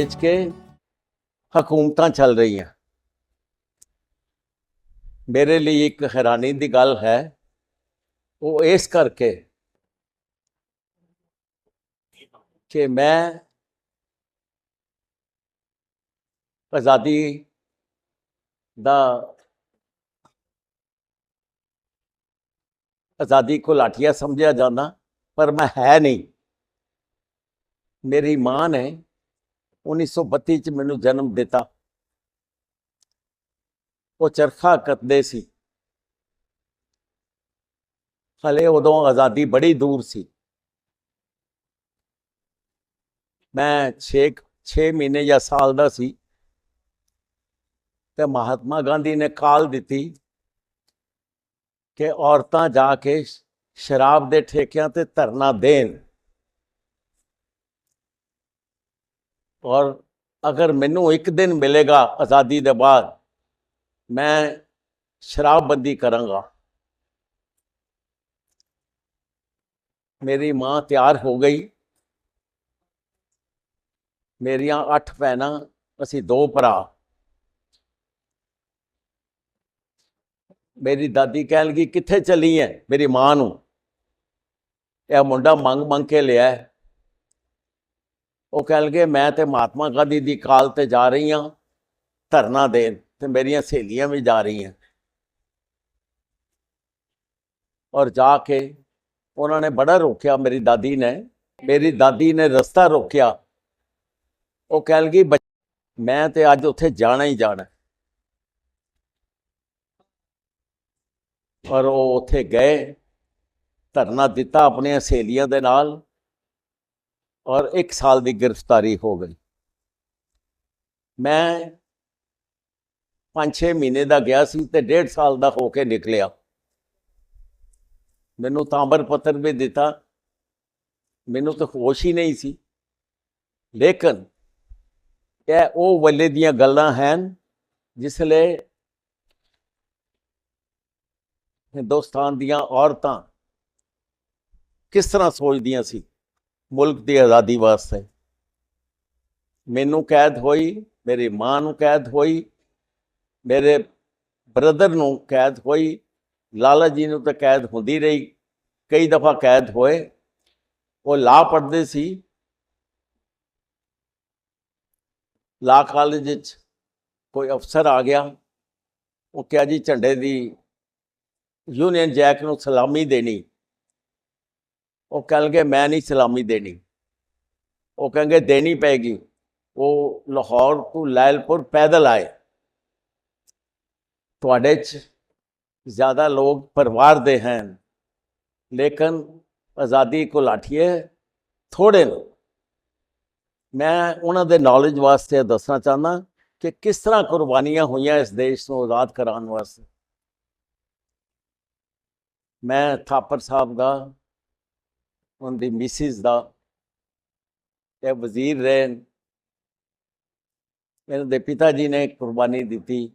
ਵੇਚ ਕੇ ਹਕੂਮਤਾਂ ਚੱਲ ਰਹੀਆਂ। ਮੇਰੇ ਲਈ ਇੱਕ ਹੈਰਾਨੀ ਦੀ ਗੱਲ ਹੈ, ਉਹ ਇਸ ਕਰਕੇ ਕਿ ਮੈਂ ਆਜ਼ਾਦੀ ਦਾ ਆਜ਼ਾਦੀ ਕੋ ਲਾਠੀਆ ਸਮਝਿਆ ਜਾਂਦਾ, ਪਰ ਮੈਂ ਹੈ ਨਹੀਂ। ਮੇਰੀ ਮਾਂ ਨੇ 1932 ਚ ਮੈਨੂੰ ਜਨਮ ਦਿੱਤਾ। ਉਹ ਚਰਖਾ ਕੱਤਦੇ ਸੀ। ਹਲੇ ਉਦੋਂ ਆਜ਼ਾਦੀ ਬੜੀ ਦੂਰ ਸੀ। ਮੈਂ 6 6 ਮਹੀਨੇ ਜਾਂ ਸਾਲ ਦਾ ਸੀ। ਤੇ ਮਹਾਤਮਾ ਗਾਂਧੀ ਨੇ ਕਾਲ ਦਿੱਤੀ ਕਿ ਔਰਤਾਂ ਜਾ ਕੇ ਸ਼ਰਾਬ ਦੇ ਠੇਕਿਆਂ ਤੇ ਧਰਨਾ ਦੇਣ। ਔਰ ਅਗਰ ਮੈਨੂੰ ਇੱਕ ਦਿਨ ਮਿਲੇਗਾ ਆਜ਼ਾਦੀ ਦੇ ਬਾਅਦ, ਮੈਂ ਸ਼ਰਾਬਬੰਦੀ ਕਰਾਂਗਾ। ਮੇਰੀ ਮਾਂ ਤਿਆਰ ਹੋ ਗਈ। ਮੇਰੀਆਂ 8 ਭੈਣਾਂ, ਅਸੀਂ ਦੋ ਭਰਾ। ਮੇਰੀ ਦਾਦੀ ਕਹਿਣ ਲੱਗੀ ਕਿੱਥੇ ਚਲੀ ਹੈ ਮੇਰੀ ਮਾਂ ਨੂੰ। ਇਹ ਮੁੰਡਾ ਮੰਗ ਮੰਗ ਕੇ ਲਿਆ। ਉਹ ਕਹਿਣ ਲੱਗੇ, ਮੈਂ ਤੇ ਮਹਾਤਮਾ ਗਾਂਧੀ ਦੀ ਕਾਲ ਤੇ ਜਾ ਰਹੀ ਹਾਂ ਧਰਨਾ ਦੇਣ ਤੇ ਮੇਰੀਆਂ ਸਹੇਲੀਆਂ ਵੀ ਜਾ ਰਹੀਆਂ। ਔਰ ਜਾ ਕੇ ਉਹਨਾਂ ਨੇ ਬੜਾ ਰੋਕਿਆ, ਮੇਰੀ ਦਾਦੀ ਨੇ, ਮੇਰੀ ਦਾਦੀ ਨੇ ਰਸਤਾ ਰੋਕਿਆ। ਉਹ ਕਹਿਣ ਲੱਗੀ, "ਬੱਚ- ਮੈਂ ਤੇ ਅੱਜ ਉੱਥੇ ਜਾਣਾ ਹੀ ਜਾਣਾ। ਹੈ।" ਔਰ ਉਹ ਉੱਥੇ ਗਏ, ਧਰਨਾ ਦਿੱਤਾ ਆਪਣੀਆਂ ਸਹੇਲੀਆਂ ਦੇ ਨਾਲ। ਔਰ 1 ਸਾਲ ਦੀ ਗ੍ਰਿਫਤਾਰੀ ਹੋ ਗਈ। ਮੈਂ 5-6 ਮਹੀਨੇ ਦਾ ਗਿਆ ਸੀ ਤੇ 1.5 ਸਾਲ ਦਾ ਹੋ ਕੇ ਨਿਕਲਿਆ। ਮੈਨੂੰ ਤਾਂਬਰ ਪੱਤਰ ਵੀ ਦਿੱਤਾ। ਮੈਨੂੰ ਤਾਂ ਹੋਸ਼ ਹੀ ਨਹੀਂ ਸੀ। ਲੇਕਿਨ ਇਹ ਉਹ ਵੱਲੇ ਦੀਆਂ ਗੱਲਾਂ ਹਨ ਜਿਸ ਲਈ ਹਿੰਦੁਸਤਾਨ ਦੀਆਂ ਔਰਤਾਂ ਕਿਸ ਤਰ੍ਹਾਂ ਸੋਚਦੀਆਂ ਸੀ। ਮੁਲਕ ਦੀ ਆਜ਼ਾਦੀ ਵਾਸਤੇ। ਮੈਨੂੰ ਕੈਦ ਹੋਈ, ਮੇਰੀ ਮਾਂ ਨੂੰ ਕੈਦ ਹੋਈ, ਮੇਰੇ ਬ੍ਰਦਰ ਨੂੰ ਕੈਦ ਹੋਈ, ਲਾਲਾ ਜੀ ਨੂੰ ਤਾਂ ਕੈਦ ਹੁੰਦੀ ਰਹੀ, ਕਈ ਦਫਾ ਕੈਦ ਹੋਏ। ਉਹ ਲਾ ਪੜ੍ਹਦੇ ਸੀ। ਲਾ ਕਾਲਜ ਵਿੱਚ ਕੋਈ ਅਫਸਰ ਆ ਗਿਆ। ਉਹ ਕਿਹਾ ਜੀ ਝੰਡੇ ਦੀ, ਯੂਨੀਅਨ ਜੈਕ ਨੂੰ ਸਲਾਮੀ ਦੇਣੀ। ਉਹ ਕਹਿਣਗੇ, ਮੈਂ ਨਹੀਂ ਸਲਾਮੀ ਦੇਣੀ। ਉਹ ਕਹਿੰਗੇ ਦੇਣੀ ਪੈਗੀ। ਉਹ ਲਾਹੌਰ ਤੋਂ ਲੈਲਪੁਰ ਪੈਦਲ ਆਏ। ਤੁਹਾਡੇ ਚ ਜ਼ਿਆਦਾ ਲੋਕ ਪਰਿਵਾਰ ਦੇ ਹਨ। ਲੇਕਿਨ ਆਜ਼ਾਦੀ ਕੋ ਲਾਠੀਏ ਥੋੜੇ ਨੇ ਮੈਂ ਉਹਨਾਂ ਦੇ ਨੌਲੇਜ ਵਾਸਤੇ ਦੱਸਣਾ ਚਾਹੁੰਦਾ ਕਿ ਕਿਸ ਤਰ੍ਹਾਂ ਕੁਰਬਾਨੀਆਂ ਹੋਈਆਂ ਇਸ ਦੇਸ਼ ਨੂੰ ਆਜ਼ਾਦ ਕਰਾਉਣ ਵਾਸਤੇ। ਮੈਂ ਥਾਪਰ ਸਾਹਿਬ ਦਾ ਉਹਨਾਂ ਦੀ ਮਿਸਿਸ ਦਾ ਇਹ ਵਜ਼ੀਰ ਰਹੇ ਇਹਨਾਂ ਦੇ ਪਿਤਾ ਜੀ ਨੇ ਕੁਰਬਾਨੀ ਦਿੱਤੀ,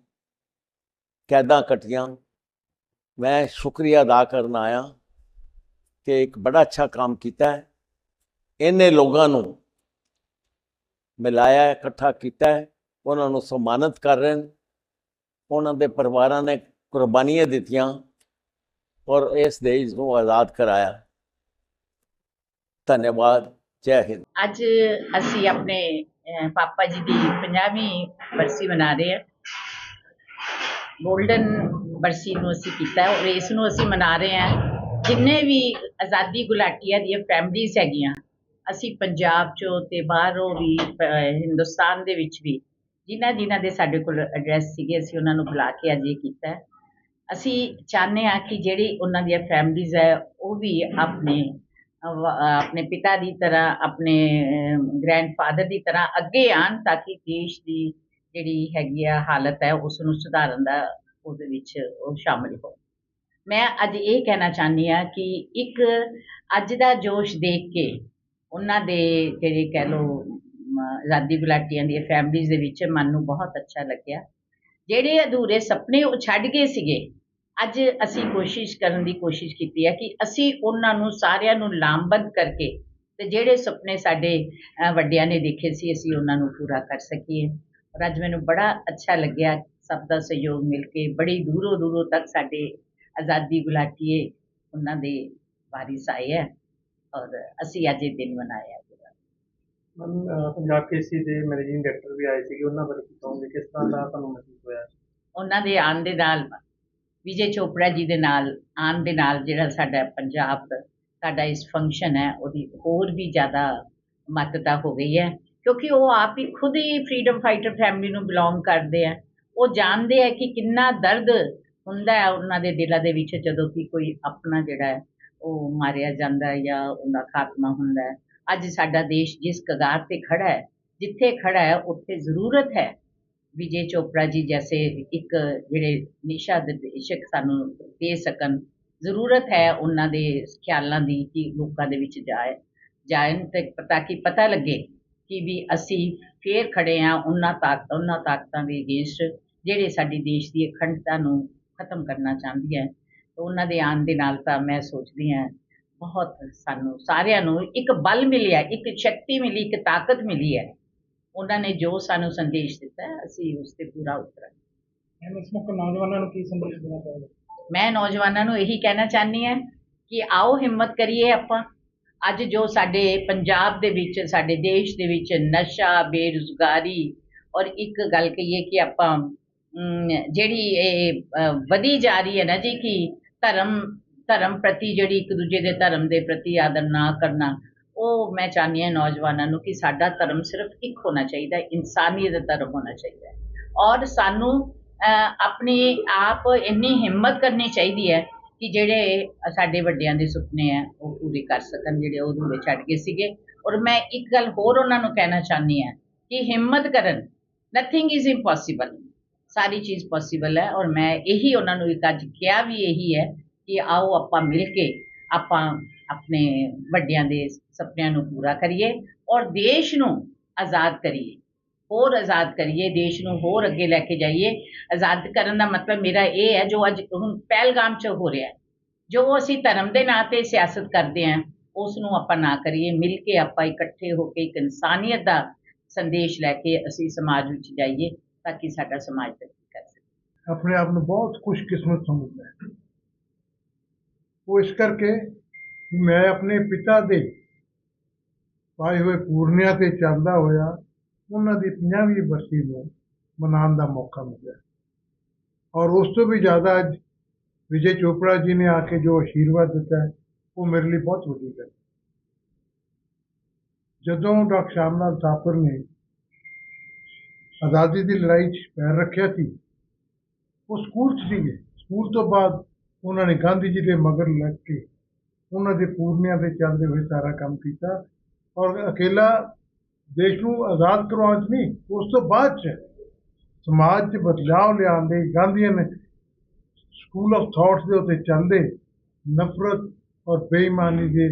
ਕੈਦਾਂ ਕਟੀਆਂ। ਮੈਂ ਸ਼ੁਕਰੀਆ ਅਦਾ ਕਰਨ ਆਇਆ ਕਿ ਇੱਕ ਬੜਾ ਅੱਛਾ ਕੰਮ ਕੀਤਾ ਹੈ। ਇਹਨੇ ਲੋਕਾਂ ਨੂੰ ਮਿਲਾਇਆ, ਇਕੱਠਾ ਕੀਤਾ ਹੈ। ਉਹਨਾਂ ਨੂੰ ਸਨਮਾਨਿਤ ਕਰ ਰਹੇ ਨੇ। ਉਹਨਾਂ ਦੇ ਪਰਿਵਾਰਾਂ ਨੇ ਕੁਰਬਾਨੀਆਂ ਦਿੱਤੀਆਂ ਔਰ ਇਸ ਦੇਸ਼ ਨੂੰ ਆਜ਼ਾਦ ਕਰਾਇਆ। ਧੰਨਵਾਦ, ਜੈ ਹਿੰਦ। ਅੱਜ ਅਸੀਂ ਆਪਣੇ ਪਾਪਾ ਜੀ ਦੀ 50ਵੀਂ ਬਰਸੀ ਮਨਾ ਰਹੇ ਹਾਂ। ਗੋਲਡਨ ਬਰਸੀ ਨੂੰ ਅਸੀਂ ਕੀਤਾ ਔਰ ਇਸ ਨੂੰ ਅਸੀਂ ਮਨਾ ਰਹੇ ਹਾਂ। ਜਿੰਨੇ ਵੀ ਆਜ਼ਾਦੀ ਗੁਲਾਟੀਆਂ ਦੀਆਂ ਫੈਮਲੀਜ਼ ਹੈਗੀਆਂ, ਅਸੀਂ ਪੰਜਾਬ ਚੋਂ ਤੇ ਬਾਹਰੋਂ ਵੀ ਹਿੰਦੁਸਤਾਨ ਦੇ ਵਿੱਚ ਵੀ, ਜਿਨ੍ਹਾਂ ਜਿਨ੍ਹਾਂ ਦੇ ਸਾਡੇ ਕੋਲ ਐਡਰੈਸ ਸੀਗੇ, ਅਸੀਂ ਉਹਨਾਂ ਨੂੰ ਬੁਲਾ ਕੇ ਅੱਜ ਇਹ ਕੀਤਾ ਅਸੀਂ ਚਾਹੁੰਦੇ ਹਾਂ ਕਿ ਜਿਹੜੀ ਉਹਨਾਂ ਦੀਆਂ ਫੈਮਲੀਜ਼ ਹੈ, ਉਹ ਵੀ ਆਪਣੇ ਆਪਣੇ ਪਿਤਾ ਦੀ ਤਰ੍ਹਾਂ ਆਪਣੇ ਗ੍ਰੈਂਡਫਾਦਰ ਦੀ ਤਰ੍ਹਾਂ ਅੱਗੇ ਆਣ ਤਾਂ ਕਿ ਦੇਸ਼ ਦੀ ਜਿਹੜੀ ਹੈਗੀ ਆ ਹਾਲਤ ਹੈ ਉਸ ਨੂੰ ਸੁਧਾਰਨ ਦਾ ਉਹਦੇ ਵਿੱਚ ਉਹ ਸ਼ਾਮਿਲ ਹੋ। ਮੈਂ ਅੱਜ ਇਹ ਕਹਿਣਾ ਚਾਹੁੰਦੀ ਹਾਂ ਕਿ ਇੱਕ ਅੱਜ ਦਾ ਜੋਸ਼ ਦੇਖ ਕੇ ਉਹਨਾਂ ਦੇ ਜਿਹੜੇ ਕਹਿ ਲਓ ਅਮ, ਆਜ਼ਾਦੀ ਗੁਲਾਟੀਆਂ ਦੀਆਂ ਫੈਮਲੀਜ਼ ਦੇ ਵਿੱਚ ਮਨ ਨੂੰ ਬਹੁਤ ਅੱਛਾ ਲੱਗਿਆ। ਜਿਹੜੇ ਅਧੂਰੇ ਸੁਪਨੇ ਉਹ ਛੱਡ ਗਏ ਸੀਗੇ ਅੱਜ ਅਸੀਂ ਕੋਸ਼ਿਸ਼ ਕਰਨ ਦੀ ਕੋਸ਼ਿਸ਼ ਕੀਤੀ ਹੈ ਕਿ ਅਸੀਂ ਉਹਨਾਂ ਨੂੰ ਸਾਰਿਆਂ ਨੂੰ ਲਾਮਬੰਦ ਕਰਕੇ ਤੇ ਜਿਹੜੇ ਸੁਪਨੇ ਸਾਡੇ ਵੱਡਿਆਂ ਨੇ ਦੇਖੇ ਸੀ ਅਸੀਂ ਉਹਨਾਂ ਨੂੰ ਪੂਰਾ ਕਰ ਸਕੀਏ। ਔਰ ਅੱਜ ਮੈਨੂੰ ਬੜਾ ਅੱਛਾ ਲੱਗਿਆ ਸਭ ਦਾ ਸਹਿਯੋਗ ਮਿਲ ਕੇ ਬੜੀ ਦੂਰੋਂ ਦੂਰੋਂ ਤੱਕ ਸਾਡੇ ਆਜ਼ਾਦੀ ਗੁਲਾਟੀਏ ਉਹਨਾਂ ਦੇ ਵਾਰਿਸ ਆਏ ਹੈ ਔਰ ਅਸੀਂ ਅੱਜ ਇਹ ਦਿਨ ਮਨਾਇਆ ਪੰਜਾਬ ਕੇਸੀ ਦੇ ਮੈਨੇਜਿੰਗ ਡਾਇਰੈਕਟਰ ਵੀ ਆਏ ਸੀਗੇ ਉਹਨਾਂ ਬਾਰੇ ਕੀ ਕਹੋਗੇ? ਕਿਸ ਤਰ੍ਹਾਂ ਦਾ ਤੁਹਾਨੂੰ ਮਹਿਸੂਸ ਹੋਇਆ? ਉਹਨਾਂ ਦੇ ਆਉਣ ਦੇ ਨਾਲ ਵਿਜੇ ਚੋਪੜਾ ਜੀ ਦੇ ਨਾਲ, ਆਉਣ ਦੇ ਨਾਲ ਜਿਹੜਾ ਸਾਡਾ ਪੰਜਾਬ ਸਾਡਾ ਇਸ ਫੰਕਸ਼ਨ ਹੈ, ਉਹਦੀ ਹੋਰ ਵੀ ਜ਼ਿਆਦਾ ਮਹੱਤਤਾ ਹੋ ਗਈ ਹੈ, ਕਿਉਂਕਿ ਉਹ ਆਪ ਹੀ ਖੁਦ ਹੀ ਫਰੀडम ਫਾਈਟਰ ਫੈਮਿਲੀ ਨੂੰ ਬਿਲੋਂਗ ਕਰਦੇ ਆ। ਉਹ ਜਾਣਦੇ ਆ ਕਿ ਕਿੰਨਾ ਦਰਦ ਹੁੰਦਾ ਹੈ ਉਹਨਾਂ ਦੇ ਦਿਲਾਂ ਦੇ ਵਿੱਚ, ਜਦੋਂ ਕਿ ਕੋਈ ਆਪਣਾ ਜਿਹੜਾ ਹੈ, ਉਹ ਮਾਰਿਆ ਜਾਂਦਾ ਹੈ ਜਾਂ ਉਹਦਾ ਖਾਤਮਾ ਹੁੰਦਾ ਹੈ। ਅੱਜ ਸਾਡਾ ਦੇਸ਼ ਜਿਸ ਕਗਾਰ ਤੇ ਖੜਾ ਹੈ, ਜਿੱਥੇ ਖੜਾ ਹੈ, ਉੱਥੇ ਜ਼ਰੂਰਤ ਹੈ ਵਿਜੇ ਚੋਪੜਾ ਜੀ ਜੈਸੇ ਇੱਕ ਜਿਹੜੇ ਨਿਸ਼ਾ ਨਿਰਦੇਸ਼ਕ ਸਾਨੂੰ ਦੇ ਸਕਣ, ਜ਼ਰੂਰਤ ਹੈ ਉਹਨਾਂ ਦੇ ਖਿਆਲਾਂ ਦੀ ਕਿ ਲੋਕਾਂ ਦੇ ਵਿੱਚ ਜਾਏ ਜਾਣ ਤੇ ਪਤਾ ਕਿ ਪਤਾ ਲੱਗੇ ਕਿ ਵੀ ਅਸੀਂ ਫੇਰ ਖੜੇ ਹਾਂ ਉਹਨਾਂ ਤਾਕਤ, ਉਹਨਾਂ ਤਾਕਤਾਂ ਦੇ ਅਗੇਂਸਟ ਜਿਹੜੇ ਸਾਡੀ ਦੇਸ਼ ਦੀ ਅਖੰਡਤਾ ਨੂੰ ਖਤਮ ਕਰਨਾ ਚਾਹੁੰਦੀ ਹੈ। ਉਹਨਾਂ ਦੇ ਆਉਣ ਦੇ ਨਾਲ ਤਾਂ ਮੈਂ ਸੋਚਦੀ ਹਾਂ, ਬਹੁਤ ਸਾਨੂੰ ਸਾਰਿਆਂ ਨੂੰ ਇੱਕ ਬਲ ਮਿਲਿਆ, ਇੱਕ ਸ਼ਕਤੀ ਮਿਲੀ, ਇੱਕ ਤਾਕਤ ਮਿਲੀ ਹੈ। ਉਹਨਾਂ ਨੇ ਜੋ ਸਾਨੂੰ ਸੰਦੇਸ਼ ਦਿੱਤਾ ਅਸੀਂ ਉਸ ਤੇ ਪੂਰਾ ਉਤਰਾਂਗੇ। ਮੈਮ ਇਸ ਮੌਕੇ ਨੌਜਵਾਨਾਂ ਨੂੰ ਕੀ ਸੰਦੇਸ਼ ਦੇਣਾ ਚਾਹੋਗੇ? ਮੈਂ ਨੌਜਵਾਨਾਂ ਨੂੰ ਇਹੀ ਕਹਿਣਾ ਚਾਹਨੀ ਹਾਂ ਕਿ ਆਓ ਹਿੰਮਤ ਕਰੀਏ ਆਪਾਂ। ਅੱਜ ਜੋ ਸਾਡੇ ਪੰਜਾਬ ਦੇ ਵਿੱਚ ਸਾਡੇ ਦੇਸ਼ ਦੇ ਵਿੱਚ ਨਸ਼ਾ ਬੇਰੁਜ਼ਗਾਰੀ ਔਰ ਇੱਕ ਗੱਲ ਕਹੀਏ ਕਿ ਆਪਾਂ ਜਿਹੜੀ ਇਹ ਵਧੀ ਜਾ ਰਹੀ ਹੈ ਨਾ ਜੀ ਕਿ ਧਰਮ ਧਰਮ ਪ੍ਰਤੀ ਜਿਹੜੀ ਇੱਕ ਦੂਜੇ ਦੇ ਧਰਮ ਦੇ ਪ੍ਰਤੀ ਆਦਰ ਨਾ ਕਰਨਾ ਉਹ ਮੈਂ ਚਾਹੁੰਦੀ ਹਾਂ ਨੌਜਵਾਨਾਂ ਨੂੰ ਕਿ ਸਾਡਾ ਧਰਮ ਸਿਰਫ ਇੱਕ ਹੋਣਾ ਚਾਹੀਦਾ ਇਨਸਾਨੀਅਤ ਦਾ ਧਰਮ ਹੋਣਾ ਚਾਹੀਦਾ ਔਰ ਸਾਨੂੰ ਆਪਣੇ ਆਪ ਇੰਨੀ ਹਿੰਮਤ ਕਰਨੀ ਚਾਹੀਦੀ ਹੈ ਕਿ ਜਿਹੜੇ ਸਾਡੇ ਵੱਡਿਆਂ ਦੇ ਸੁਪਨੇ ਆ ਉਹ ਪੂਰੇ ਕਰ ਸਕਣ, ਜਿਹੜੇ ਉਹ ਅਧੂਰੇ ਛੱਡ ਗਏ ਸੀਗੇ। ਔਰ ਮੈਂ ਇੱਕ ਗੱਲ ਹੋਰ ਉਹਨਾਂ ਨੂੰ ਕਹਿਣਾ ਚਾਹੁੰਦੀ ਹਾਂ ਕਿ ਹਿੰਮਤ ਕਰਨ ਨਥਿੰਗ ਇਜ਼ ਇੰਪੋਸੀਬਲ ਸਾਰੀ ਚੀਜ਼ ਪੋਸੀਬਲ ਹੈ ਔਰ ਮੈਂ ਇਹੀ ਉਹਨਾਂ ਨੂੰ ਇੱਕ ਅੱਜ ਕਿਹਾ ਵੀ ਇਹੀ ਹੈ ਕਿ ਆਓ ਆਪਾਂ ਮਿਲ ਕੇ ਆਪਾਂ ਆਪਣੇ ਵੱਡਿਆਂ ਦੇ ਸੁਪਨਿਆਂ ਨੂੰ ਪੂਰਾ ਕਰੀਏ ਔਰ ਦੇਸ਼ ਨੂੰ ਆਜ਼ਾਦ ਕਰੀਏ। ਹੋਰ ਆਜ਼ਾਦ ਕਰੀਏ, ਦੇਸ਼ ਨੂੰ ਹੋਰ ਅੱਗੇ ਲੈ ਕੇ ਜਾਈਏ। ਆਜ਼ਾਦ ਕਰਨ ਦਾ ਮਤਲਬ ਮੇਰਾ ਇਹ ਹੈ, ਜੋ ਅੱਜ ਹੁਣ ਪਹਿਲਗਾਮ 'ਚ ਹੋ ਰਿਹਾ ਜੋ ਅਸੀਂ ਧਰਮ ਦੇ ਨਾਂ ਤੇ ਸਿਆਸਤ ਕਰਦੇ ਹਾਂ ਉਸ ਨੂੰ ਆਪਾਂ ਨਾ ਕਰੀਏ। ਮਿਲ ਕੇ ਆਪਾਂ ਇਕੱਠੇ ਹੋ ਕੇ ਇੱਕ ਇਨਸਾਨੀਅਤ ਦਾ ਸੰਦੇਸ਼ ਲੈ ਕੇ ਅਸੀਂ ਸਮਾਜ ਵਿੱਚ ਜਾਈਏ, ਤਾਂ ਕਿ ਸਾਡਾ ਸਮਾਜ ਤਰੱਕੀ ਕਰ ਸਕੇ। ਆਪਣੇ ਆਪ ਨੂੰ ਬਹੁਤ ਖੁਸ਼ਕਿਸਮਤ ਸਮਝਦਾ ਹੈ। ਉਹ ਇਸ ਕਰਕੇ ਮੈਂ ਆਪਣੇ ਪਿਤਾ ਦੇ ਪਾਏ ਹੋਏ ਪੂਰਨਿਆਂ ਤੇ ਚੱਲਦਾ ਹੋਇਆ, ਉਹਨਾਂ ਦੀ 50ਵੀਂ ਬਰਸੀ ਨੂੰ ਮਨਾਉਣ ਦਾ ਮੌਕਾ ਮਿਲਿਆ। ਔਰ ਉਸ ਤੋਂ ਵੀ ਜ਼ਿਆਦਾ ਅੱਜ ਵਿਜੇ ਚੋਪੜਾ ਜੀ ਨੇ ਆ ਕੇ ਜੋ ਆਸ਼ੀਰਵਾਦ ਦਿੱਤਾ ਹੈ, ਉਹ ਮੇਰੇ ਲਈ ਬਹੁਤ ਵੱਡੀ ਗੱਲ ਜਦੋਂ ਡਾਕਟਰ ਸ਼ਾਮ ਲਾਲ ਥਾਪਰ ਨੇ ਆਜ਼ਾਦੀ ਦੀ ਲੜਾਈ 'ਚ ਪੈਰ ਰੱਖਿਆ ਸੀ, ਉਹ ਸਕੂਲ 'ਚ ਸੀਗੇ। ਸਕੂਲ ਤੋਂ ਬਾਅਦ ਉਹਨਾਂ ਨੇ ਗਾਂਧੀ ਜੀ ਦੇ ਮਗਰ ਲੱਗ ਕੇ ਉਹਨਾਂ ਦੇ ਪੂਰਨਿਆਂ ਤੇ ਚੱਲਦੇ ਹੋਏ ਸਾਰਾ ਕੰਮ ਕੀਤਾ। ਔਰ ਅਕੇਲਾ ਦੇਸ਼ ਨੂੰ ਆਜ਼ਾਦ ਕਰਵਾਉਣ 'ਚ ਨਹੀਂ, ਉਸ ਤੋਂ ਬਾਅਦ 'ਚ ਸਮਾਜ 'ਚ ਬਦਲਾਅ ਲਿਆਉਣ ਦੇ ਗਾਂਧੀਆਂ ਨੇ ਸਕੂਲ ਆਫ ਥਾਟਸ ਦੇ ਉੱਤੇ ਚੱਲਦੇ ਨਫ਼ਰਤ ਔਰ ਬੇਈਮਾਨੀ ਦੇ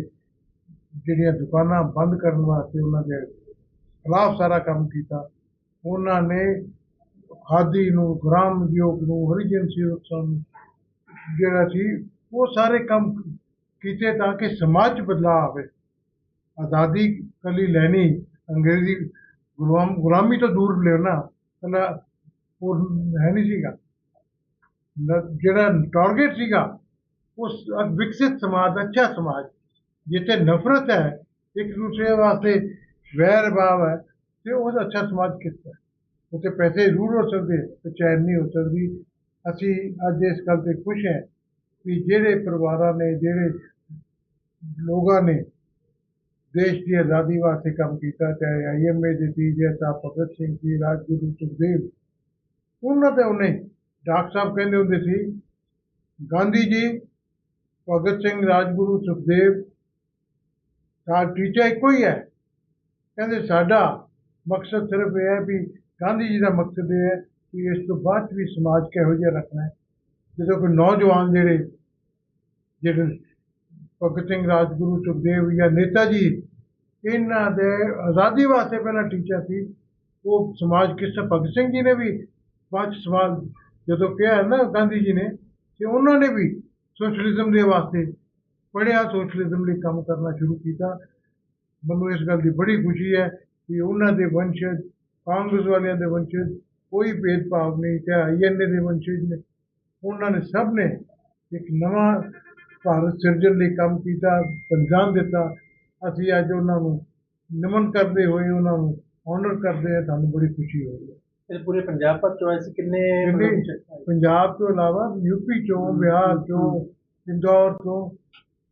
ਜਿਹੜੀਆਂ ਦੁਕਾਨਾਂ ਬੰਦ ਕਰਨ ਵਾਸਤੇ ਉਹਨਾਂ ਦੇ ਖਿਲਾਫ ਸਾਰਾ ਕੰਮ ਕੀਤਾ। ਉਹਨਾਂ ਨੇ ਖਾਦੀ ਨੂੰ, ਗ੍ਰਾਮ ਉਦਯੋਗ ਨੂੰ ਹਰੀਜਨ ਸੇਵਕ ਸੰਘ ਜਿਹੜਾ ਸੀ, ਉਹ ਸਾਰੇ ਕੰਮ ਕੀਤੇ ਤਾਂ ਕਿ ਸਮਾਜ 'ਚ ਬਦਲਾਅ ਆਵੇ। ਆਜ਼ਾਦੀ ਕੱਲੀ ਲੈਣੀ, ਅੰਗਰੇਜ਼ੀ ਗੁਲਾਮ ਗੁਲਾਮੀ ਤੋਂ ਦੂਰ ਲੈਣਾ ਕੱਲਾ ਉਹ ਹੈ ਨਹੀਂ ਸੀਗਾ। ਜਿਹੜਾ ਟਾਰਗੇਟ ਸੀਗਾ, ਉਸ ਵਿਕਸਿਤ ਸਮਾਜ, ਅੱਛਾ ਸਮਾਜ, ਜਿੱਥੇ ਨਫ਼ਰਤ ਹੈ, ਇੱਕ ਦੂਸਰੇ ਵਾਸਤੇ ਵੈਰ ਭਾਵ ਹੈ, ਤੇ ਉਹ ਅੱਛਾ ਸਮਾਜ ਕਿੱਥੇ ਹੈ? ਉੱਥੇ ਪੈਸੇ ਜ਼ਰੂਰ ਹੋ ਸਕਦੇ, ਤੇ ਚੈਨ ਨਹੀਂ ਹੋ ਸਕਦੀ। ਅਸੀਂ ਅੱਜ ਇਸ ਗੱਲ ਤੇ ਖੁਸ਼ ਹੈ ਵੀ ਜਿਹੜੇ ਪਰਿਵਾਰਾਂ ਨੇ, ਜਿਹੜੇ ਲੋਕਾਂ ਨੇ ਦੇਸ਼ ਦੀ ਆਜ਼ਾਦੀ ਵਾਸਤੇ ਕੰਮ ਕੀਤਾ, ਚਾਹੇ ਆਈਐਮਏ ਦੇ ਸੀ ਸਾਹਿਬ ਭਗਤ ਸਿੰਘ ਜੀ, ਰਾਜਗੁਰੂ, ਸੁਖਦੇਵ। ਉਹਨਾਂ ਤੇ ਉਹਨੇ, ਡਾਕਟਰ ਸਾਹਿਬ ਕਹਿੰਦੇ ਹੁੰਦੇ ਸੀ, ਗਾਂਧੀ ਜੀ, ਭਗਤ ਸਿੰਘ, ਰਾਜਗੁਰੂ, ਸੁਖਦੇਵ ਦਾ ਟੀਚਾ ਇੱਕੋ ਹੀ ਹੈ। ਕਹਿੰਦੇ, ਸਾਡਾ ਮਕਸਦ ਸਿਰਫ ਇਹ ਹੈ ਵੀ ਗਾਂਧੀ ਜੀ ਦਾ ਮਕਸਦ ਇਹ ਹੈ ਕਿ ਇਸ ਤੋਂ ਬਾਅਦ 'ਚ ਵੀ ਸਮਾਜ ਕਿਹੋ ਜਿਹਾ ਰੱਖਣਾ ਹੈ। ਜਦੋਂ ਕੋਈ ਨੌਜਵਾਨ ਜਿਹੜੇ ਜਿਹੜੇ ਭਗਤ ਸਿੰਘ ਰਾਜਗੁਰੂ, ਸੁਖਦੇਵ ਜਾਂ ਨੇਤਾ ਜੀ, ਇਹਨਾਂ ਦੇ ਆਜ਼ਾਦੀ ਵਾਸਤੇ ਪਹਿਲਾਂ ਟੀਚਾ ਸੀ। ਉਹ ਸਮਾਜ ਕਿਸ ਭਗਤ ਸਿੰਘ ਜੀ ਨੇ ਵੀ ਬਾਅਦ ਸਵਾਲ ਜਦੋਂ ਕਿਹਾ ਨਾ ਗਾਂਧੀ ਜੀ ਨੇ ਕਿ ਉਹਨਾਂ ਨੇ ਵੀ ਸੋਸ਼ਲਿਜ਼ਮ ਦੇ ਵਾਸਤੇ ਪੜ੍ਹਿਆ, ਸੋਸ਼ਲਿਜ਼ਮ ਲਈ ਕੰਮ ਕਰਨਾ ਸ਼ੁਰੂ ਕੀਤਾ। ਮੈਨੂੰ ਇਸ ਗੱਲ ਦੀ ਬੜੀ ਖੁਸ਼ੀ ਹੈ ਕਿ ਉਹਨਾਂ ਦੇ ਵੰਸ਼ਜ ਕਾਂਗਰਸ ਵਾਲਿਆਂ ਦੇ ਵੰਸ਼ਜ ਕੋਈ ਭੇਦਭਾਵ ਨਹੀਂ, ਚਾਹੇ ਆਈਐਨਏ ਦੇ ਵੰਸ਼ਜ ਨੇ, ਉਹਨਾਂ ਨੇ ਸਭ ਨੇ ਇੱਕ ਨਵਾਂ ਭਾਰਤ ਸਿਰਜਣ ਲਈ ਕੰਮ ਕੀਤਾ ਬਲਿਦਾਨ ਦਿੱਤਾ। ਅਸੀਂ ਅੱਜ ਉਹਨਾਂ ਨੂੰ ਨਮਨ ਕਰਦੇ ਹੋਏ ਉਹਨਾਂ ਨੂੰ ਆਨਰ ਕਰਦੇ ਹਾਂ ਸਾਨੂੰ ਬੜੀ ਖੁਸ਼ੀ ਹੋ ਰਹੀ ਹੈ। ਇਹ ਪੂਰੇ ਪੰਜਾਬ ਭਰ ਚੋਂ ਆਏ ਸੀ? ਕਿੰਨੇ ਪੰਜਾਬ ਤੋਂ ਇਲਾਵਾ ਯੂਪੀ ਚੋਂ ਬਿਹਾਰ ਚੋਂ ਇੰਦੌਰ ਤੋਂ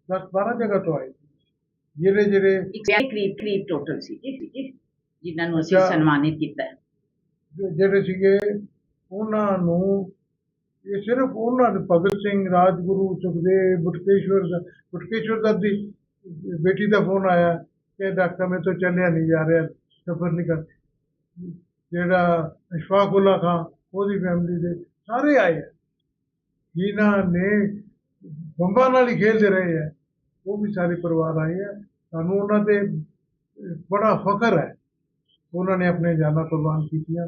10 12 ਜਗ੍ਹਾ ਤੋਂ ਆਏ। ਸੀ। ਜਿਹੜੇ ਜਿਹੜੇ ਕਰੀਬ ਕਰੀਬ ਟੋਟਲ ਸੀ ਜੀ ਜਿਨ੍ਹਾਂ ਨੂੰ ਅਸੀਂ। ਸਨਮਾਨਿਤ ਕੀਤਾ ਜਿਹੜੇ ਸੀਗੇ ਉਹਨਾਂ ਨੂੰ ਇਹ ਸਿਰਫ ਉਹਨਾਂ ਦੇ, ਭਗਤ ਸਿੰਘ, ਰਾਜਗੁਰੂ, ਸੁਖਦੇਵ, ਬਟਕੇਸ਼ਵਰ ਦਾ ਬਟਕੇਸ਼ਵਰ ਦਾ ਦੀ ਬੇਟੀ ਦਾ ਫੋਨ ਆਇਆ, ਕਿ ਡਾਕਟਰ ਮੈਂ ਤੋਂ ਚੱਲਿਆ ਨਹੀਂ ਜਾ ਰਿਹਾ, ਸਫਰ ਨਹੀਂ ਕਰ, ਜਿਹੜਾ ਅਸ਼ਫਾਕੁੱਲਾ ਖਾਨ ਉਹਦੀ ਫੈਮਿਲੀ ਦੇ ਸਾਰੇ ਆਏ ਆ। ਜਿਨ੍ਹਾਂ ਨੇ ਬੰਬਾਂ ਨਾਲ ਹੀ ਖੇਡਦੇ ਰਹੇ ਆ, ਉਹ ਵੀ ਸਾਰੇ ਪਰਿਵਾਰ ਆਏ ਆ। ਸਾਨੂੰ ਉਹਨਾਂ ਤੇ ਬੜਾ ਫਖਰ ਹੈ। ਉਹਨਾਂ ਨੇ ਆਪਣੇ ਜਾਨਾਂ ਕੁਰਬਾਨ ਕੀਤੀਆਂ।